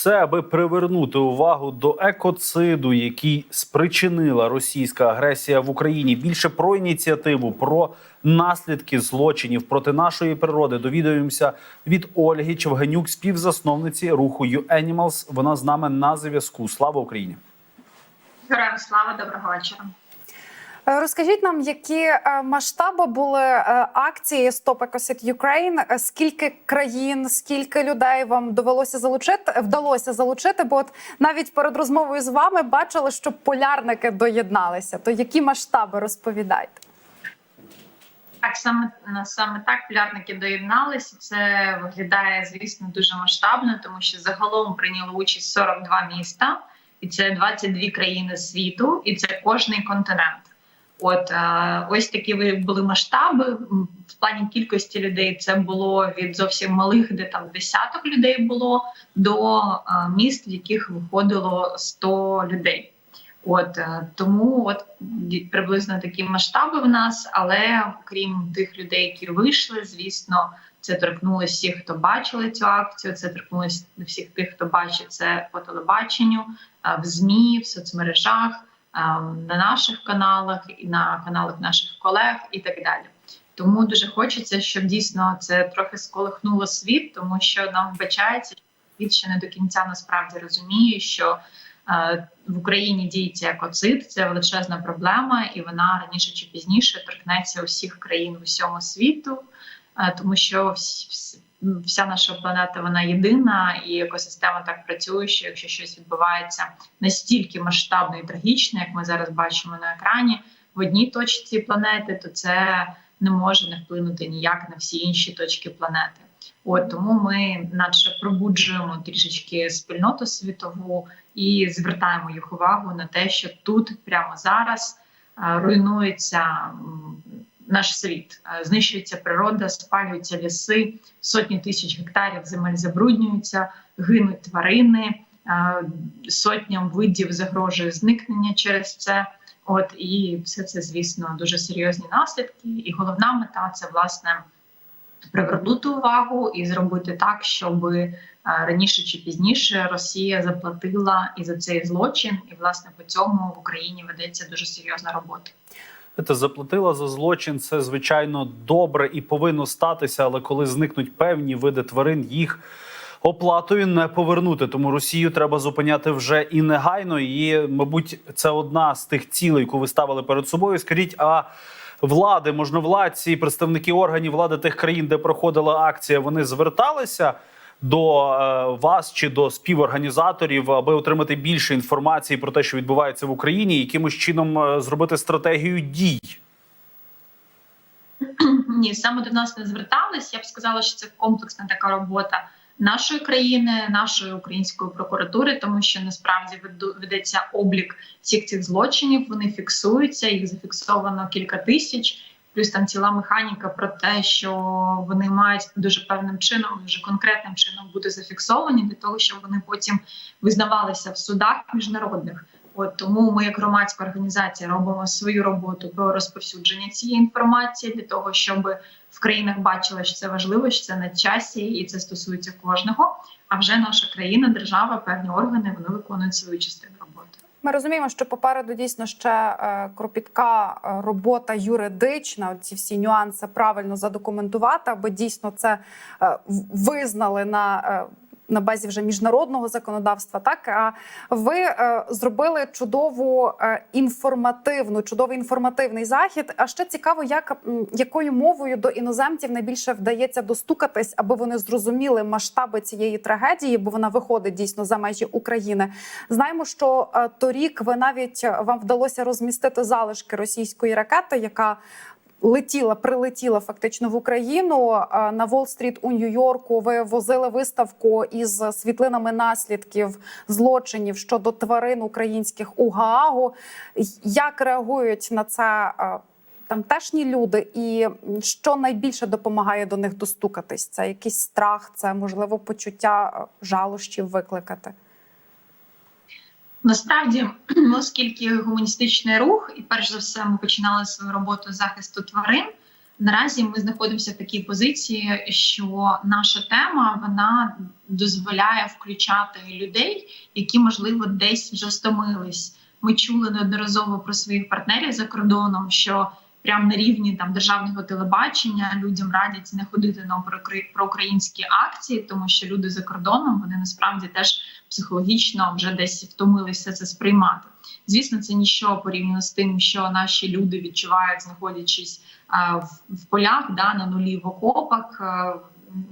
все, аби привернути увагу до екоциду, який спричинила російська агресія в Україні. Більше про ініціативу, про наслідки злочинів проти нашої природи. Довідуємося від Ольги Чевгенюк, співзасновниці руху «You Animals». Вона з нами на зв'язку. Слава Україні! Героям слава, доброго вечора. Е, Розкажіть нам, які е, масштаби бубули е, акції Stop Ecocide Ukraine? Скільки країн, скільки людей вам довелося залучити? Вдалося залучити? Бо от навіть перед розмовою з вами бачили, що полярники доєдналися. То які масштаби розповідайте? Так саме саме так полярники доєдналися. Це виглядає, звісно, дуже масштабно, тому що загалом прийняло участь 42 міста, і це 22 країни світу, і це кожний континент. От е, ось такі були масштаби в плані кількості людей. Це було від зовсім малих, де там десяток людей було, до е, міст, в яких виходило 100 людей. От е, тому от приблизно такі масштаби в нас, але крім тих людей, які вийшли, звісно, це торкнулося всіх, хто бачили цю акцію. Це торкнулося всіх тих, хто бачить це по телебаченню, в змі, в соцмережах, на наших каналах і на каналах наших колег, і так далі. Тому дуже хочеться, щоб дійсно це трохи сколихнуло світ, тому що нам вбачається, що світ ще не до кінця насправді розуміє, що е, в Україні діється екоцид, це величезна проблема, і вона раніше чи пізніше торкнеться усіх країн усьому світу, е, тому що вся наша планета вона єдина, і екосистема так працює, що якщо щось відбувається настільки масштабно і трагічно, як ми зараз бачимо на екрані, в одній точці планети, то це не може не вплинути ніяк на всі інші точки планети. От тому ми, наче пробуджуємо трішечки спільноту світову і звертаємо їх увагу на те, що тут прямо зараз е, руйнується наш світ, Е, знищується природа, спалюються ліси, сотні тисяч гектарів земель забруднюються, гинуть тварини, е, сотням видів загрожує зникнення через це. От і все це, звісно, дуже серйозні наслідки. І головна мета це власне привернути увагу і зробити так, щоб е, раніше чи пізніше Росія заплатила і за цей злочин, і власне по цьому в Україні ведеться дуже серйозна робота. Знаєте, заплатила за злочин. Це звичайно добре і повинно статися, але коли зникнуть певні види тварин, їх оплатою не повернути. Тому Росію треба зупиняти вже і негайно. І, мабуть, це одна з тих цілей, яку ви ставили перед собою. Скажіть, а влади, можновладці, представники органів влади тих країн, де проходила акція, вони зверталися. До е, вас чи до співорганізаторів, аби отримати більше інформації про те, що відбувається в Україні, якимось чином е, зробити стратегію дій. Ні, саме до нас не звертались. Я б сказала, що це комплексна така робота нашої країни, нашої української прокуратури, тому що насправді ведеться облік всіх цих злочинів. Вони фіксуються, їх зафіксовано кілька тисяч. Плюс там ціла механіка про те, що вони мають дуже певним чином, дуже конкретним чином бути зафіксовані для того, щоб вони потім визнавалися в судах міжнародних. От тому ми, як громадська організація, робимо свою роботу про розповсюдження цієї інформації для того, щоб в країнах бачили, що це важливо, що це на часі, і це стосується кожного. А вже наша країна, держава, певні органи вони виконують свою частину роботи. Ми розуміємо, що попереду дійсно ще е, кропітка е, робота юридична. Ці всі нюанси правильно задокументувати, аби дійсно це е, визнали на. На базі вже міжнародного законодавства, так а ви е, зробили чудову е, інформативну, чудовий інформативний захід. А ще цікаво, як якою мовою до іноземців найбільше вдається достукатись, аби вони зрозуміли масштаби цієї трагедії, бо вона виходить дійсно за межі України. Знаємо, що е, торік ви навіть вам вдалося розмістити залишки російської ракети, яка летіла, прилетіла фактично в Україну на Уолл-стріт у Нью-Йорку. Ви возили виставку із світлинами наслідків злочинів щодо тварин українських у Гаагу. Як реагують на це? Тамтешні люди, і що найбільше допомагає до них достукатись? Це якийсь страх, це можливо почуття жалощів викликати. Насправді, оскільки гуманістичний рух, і перш за все, ми починали свою роботу з захисту тварин. Наразі ми знаходимося в такій позиції, що наша тема вона дозволяє включати людей, які можливо десь вже стомились. Ми чули неодноразово про своїх партнерів за кордоном, що прямо на рівні там державного телебачення людям радять не ходити на про- проукраїнські акції, тому що люди за кордоном вони насправді теж психологічно вже десь втомилися це сприймати. Звісно, це ніщо порівняно з тим, що наші люди відчувають, знаходячись а, в, в полях, да, на нулі в окопах. е,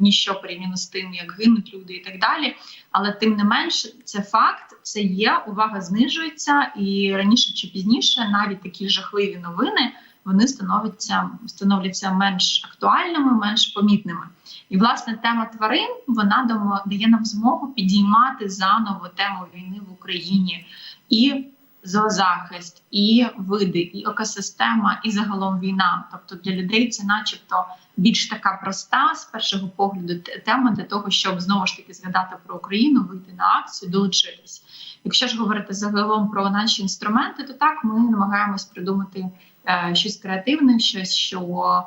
Ніщо порівняно з тим, як гинуть люди і так далі. Але тим не менш, це факт, це є, увага знижується, і раніше чи пізніше навіть такі жахливі новини вони становляться, становляться менш актуальними, менш помітними. І власне тема тварин вона дає нам змогу підіймати заново тему війни в Україні і зоозахист, і види, і екосистема, і загалом війна. Тобто для людей це, начебто, більш така проста з першого погляду тема для того, щоб знову ж таки згадати про Україну, вийти на акцію, долучитись. Якщо ж говорити загалом про наші інструменти, то так ми намагаємось придумати щось креативне, щось, що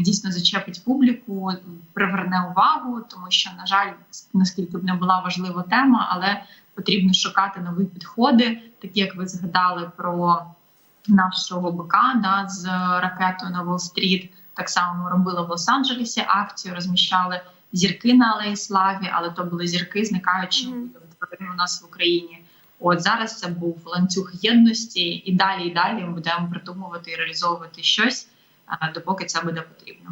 дійсно зачепить публіку, приверне увагу, тому що, на жаль, наскільки б не була важлива тема, але потрібно шукати нові підходи, такі як ви згадали про нашого бика да, з ракетою на Уолл-стріт. Так само ми робили в Лос-Анджелесі акцію, розміщали зірки на Алеї Славі, але то були зірки, зникаючи тварин у нас в Україні. От зараз це був ланцюг єдності, і далі, і далі ми будемо придумувати і реалізовувати щось, е, допоки це буде потрібно.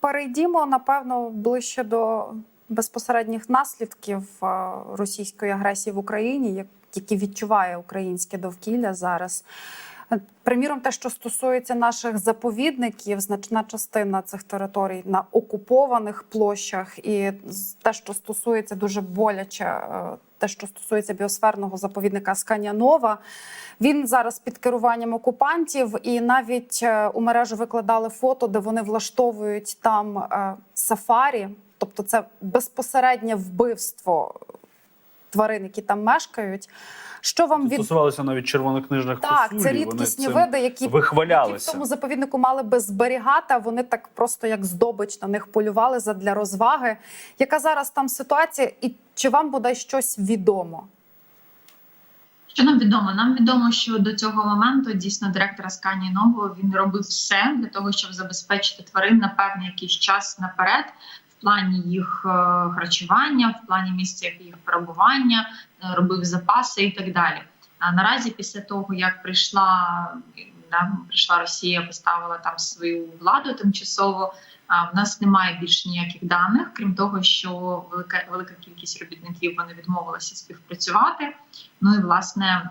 Перейдімо напевно ближче до безпосередніх наслідків е, російської агресії в Україні, як- які відчуває українське довкілля зараз. Приміром, те, що стосується наших заповідників, значна частина цих територій на окупованих площах, і те, що стосується дуже боляче, е, те, що стосується біосферного заповідника Сканянова, він зараз під керуванням окупантів, і навіть е, у мережу викладали фото, де вони влаштовують там е, сафарі, тобто це безпосереднє вбивство тварин, які там мешкають. Що вам від Стосувалися навіть червонокнижних так, косулів, це рідкісні види, які, які в тому заповіднику мали би зберігати. а Вони так просто як здобич на них полювали задля розваги. Яка зараз там ситуація, і чи вам бодай щось відомо? Що нам відомо? Нам відомо, що до цього моменту дійсно директор Асканії Нового він робив все для того, щоб забезпечити тварин на певний якийсь час наперед, плані їх е, харчування, в плані місця їх перебування, е, робив запаси і так далі. А наразі, після того як прийшла да, прийшла Росія, поставила там свою владу тимчасово. А в нас немає більш ніяких даних, крім того, що велика велика кількість робітників вони відмовилися співпрацювати. Ну і власне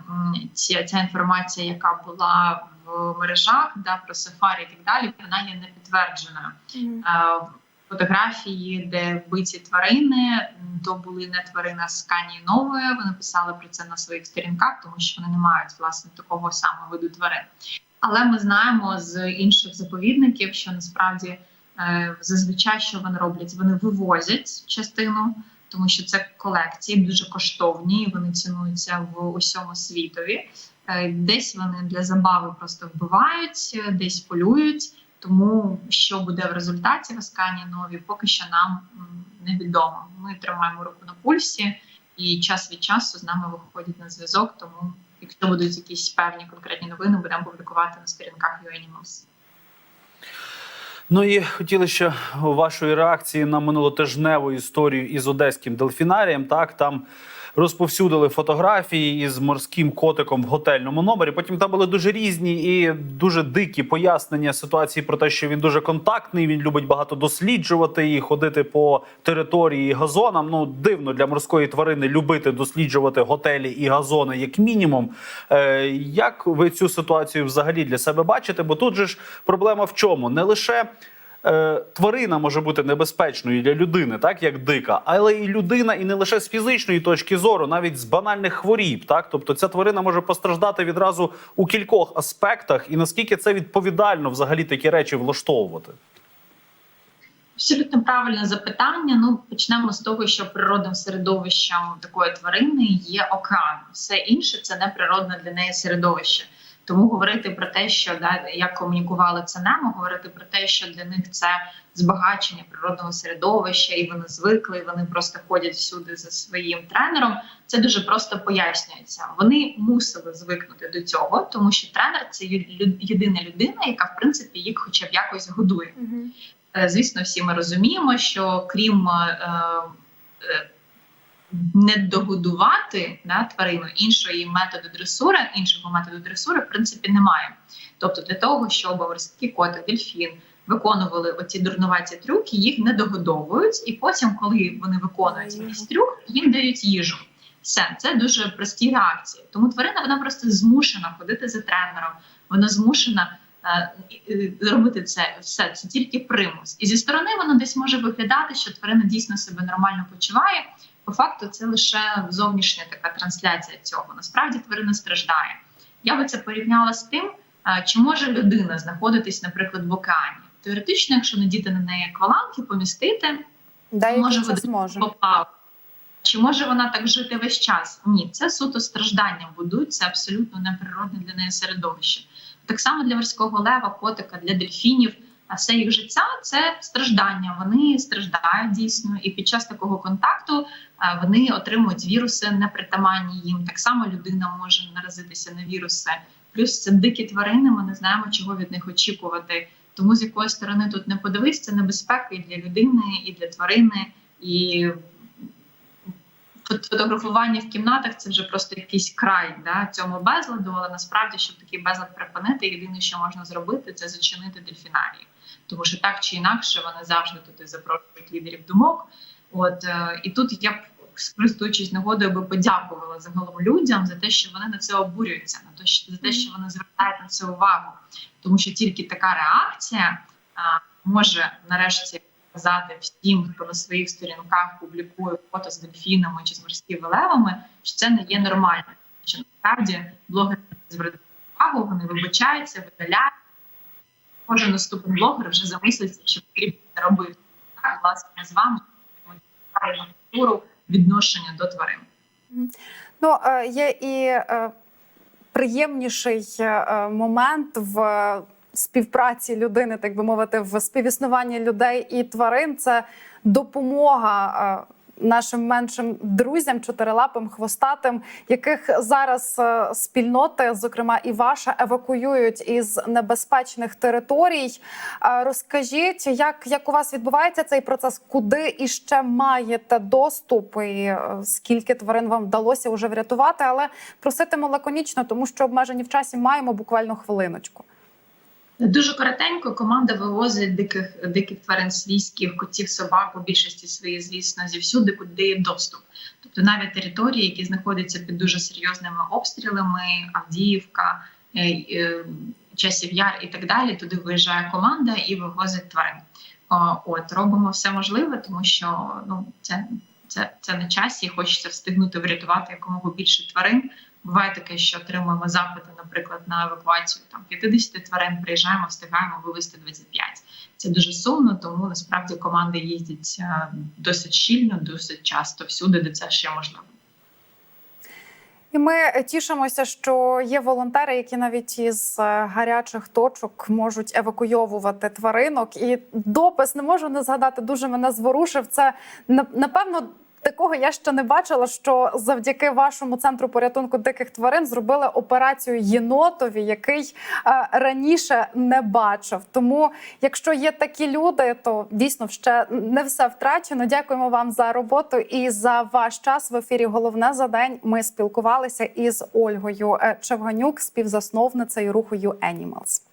ця, ця інформація, яка була в мережах, да про сафарі і так далі, вона є не підтвердженою. Е, Фотографії, де вбиті тварини, то були не тварини з Канії нової. Вони писали про це на своїх сторінках, тому що вони не мають власне такого самого виду тварин. Але ми знаємо з інших заповідників, що насправді е, зазвичай що вони роблять, вони вивозять частину тому що це колекції дуже коштовні, і вони цінуються в усьому світові. Е, Десь вони для забави просто вбивають, десь полюють. Тому що буде в результаті в Аскані нові, поки що нам невідомо. Ми тримаємо руку на пульсі, і час від часу з нами виходять на зв'язок. Тому, якщо будуть якісь певні конкретні новини, будемо публікувати на сторінках UANIMALS. Ну і хотіли ще вашої реакції на минулотижневу історію із одеським дельфінарієм. Так там розповсюдили фотографії із морським котиком в готельному номері. Потім там були дуже різні і дуже дикі пояснення ситуації про те, що він дуже контактний. Він любить багато досліджувати і ходити по території газонам. Ну дивно для морської тварини любити досліджувати готелі і газони, як мінімум. Е, як ви цю ситуацію взагалі для себе бачите? Бо тут же ж проблема в чому? Не лише е, тварина може бути небезпечною для людини, так як дика, але і людина, і не лише з фізичної точки зору, навіть з банальних хворіб. Так, тобто ця тварина може постраждати відразу у кількох аспектах, і наскільки це відповідально взагалі такі речі влаштовувати. Абсолютно правильне запитання. Ну почнемо з того, що природним середовищем такої тварини є океан. Все інше це не природне для неї середовище. Тому говорити про те, що да, як комунікували це немо, говорити про те, що для них це збагачення природного середовища, і вони звикли, і вони просто ходять всюди за своїм тренером. Це дуже просто пояснюється. Вони мусили звикнути до цього, тому що тренер це єдина людина, яка в принципі їх, хоча б якось годує. Е, Звісно, всі ми розуміємо, що крім е, е, не догодувати да, тварину іншої методу дресури, іншого методу дресури, в принципі, немає. Тобто, для того, щоб морський котик, дельфін виконували оці дурнуваті трюки, їх не догодовують, і потім, коли вони виконують якийсь трюк, їм дають їжу. Все, це дуже прості реакції. Тому тварина вона просто змушена ходити за тренером, вона змушена е, робити це все. Це тільки примус. І зі сторони воно десь може виглядати, що тварина дійсно себе нормально почуває. По факту, це лише зовнішня така трансляція цього. Насправді тварина страждає. Я би це порівняла з тим, е, чи може людина знаходитись, наприклад, в океані. Теоретично, якщо надіти на неї акваланги, помістити, Деякий Може, водити поплавати. Чи може вона так жити весь час? Ні, це суто страждання будуть, це абсолютно неприродне для неї середовище. Так само для морського лева, котика, для дельфінів, все їх життя це страждання. Вони страждають дійсно, і під час такого контакту е, вони отримують віруси непритаманні їм. Так само людина може наразитися на віруси. Плюс це дикі тварини. Ми не знаємо, чого від них очікувати. Тому з якої сторони тут не подивись, це небезпека і для людини, і для тварини, і фот- фотографування в кімнатах це вже просто якийсь край да, цьому безладу. Але насправді, щоб такий безлад припинити, єдине, що можна зробити, це зачинити дельфінарії. Тому що так чи інакше вони завжди туди запрошують лідерів думок. От е, і тут я б користуючись нагодою, би подякувала загалом людям за те, що вони на це обурюються, на те, що за те, що вони звертають на це увагу, тому що тільки така реакція а, може нарешті сказати всім, хто на своїх сторінках публікує фото з дельфінами чи з морськими левами, що це не є нормально. Що насправді блогери звертають увагу, вони вибачаються, видаляють. Кожен наступний блогер вже замислиться, що потрібно це робити. Так, власне, з вами культуру відношення до тварин. Ну е, є і е, приємніший е, момент в співпраці людини, так би мовити, в співіснуванні людей і тварин. Це допомога. Нашим меншим друзям, чотирилапим, хвостатим, яких зараз е, спільноти, зокрема і ваша, евакуюють із небезпечних територій. Е, Розкажіть, як, як у вас відбувається цей процес? Куди іще маєте доступ, і е, скільки тварин вам вдалося вже врятувати? Але проситиму лаконічно, тому що обмежені в часі маємо буквально хвилиночку. Дуже коротенько команда вивозить диких диких тварин свійських, котів, собак у більшості своїй, звісно, зівсюди, куди є доступ. Тобто навіть території, які знаходяться під дуже серйозними обстрілами, Авдіївка, е, е, Часів Яр і так далі. Туди виїжджає команда і вивозить тварин. От робимо все можливе, тому що ну це, це, це на часі. Хочеться встигнути врятувати якомога більше тварин. Буває таке, що отримуємо запити, наприклад, на евакуацію там 50 тварин. Приїжджаємо, встигаємо вивезти 25. Це дуже сумно, тому насправді команди їздять е, досить щільно, досить часто всюди, де це ще можливо. І ми тішимося, що є волонтери, які навіть із е, гарячих точок можуть евакуйовувати тваринок. І допис не можу не згадати. Дуже мене зворушив. Це напевно. Такого я ще не бачила, що завдяки вашому центру порятунку диких тварин зробили операцію єнотові, який е, раніше не бачив. Тому, якщо є такі люди, то дійсно ще не все втрачено. Дякуємо вам за роботу і за ваш час в ефірі. Головне за день ми спілкувалися із Ольгою е, Чевганюк, співзасновницею руху «You Animals».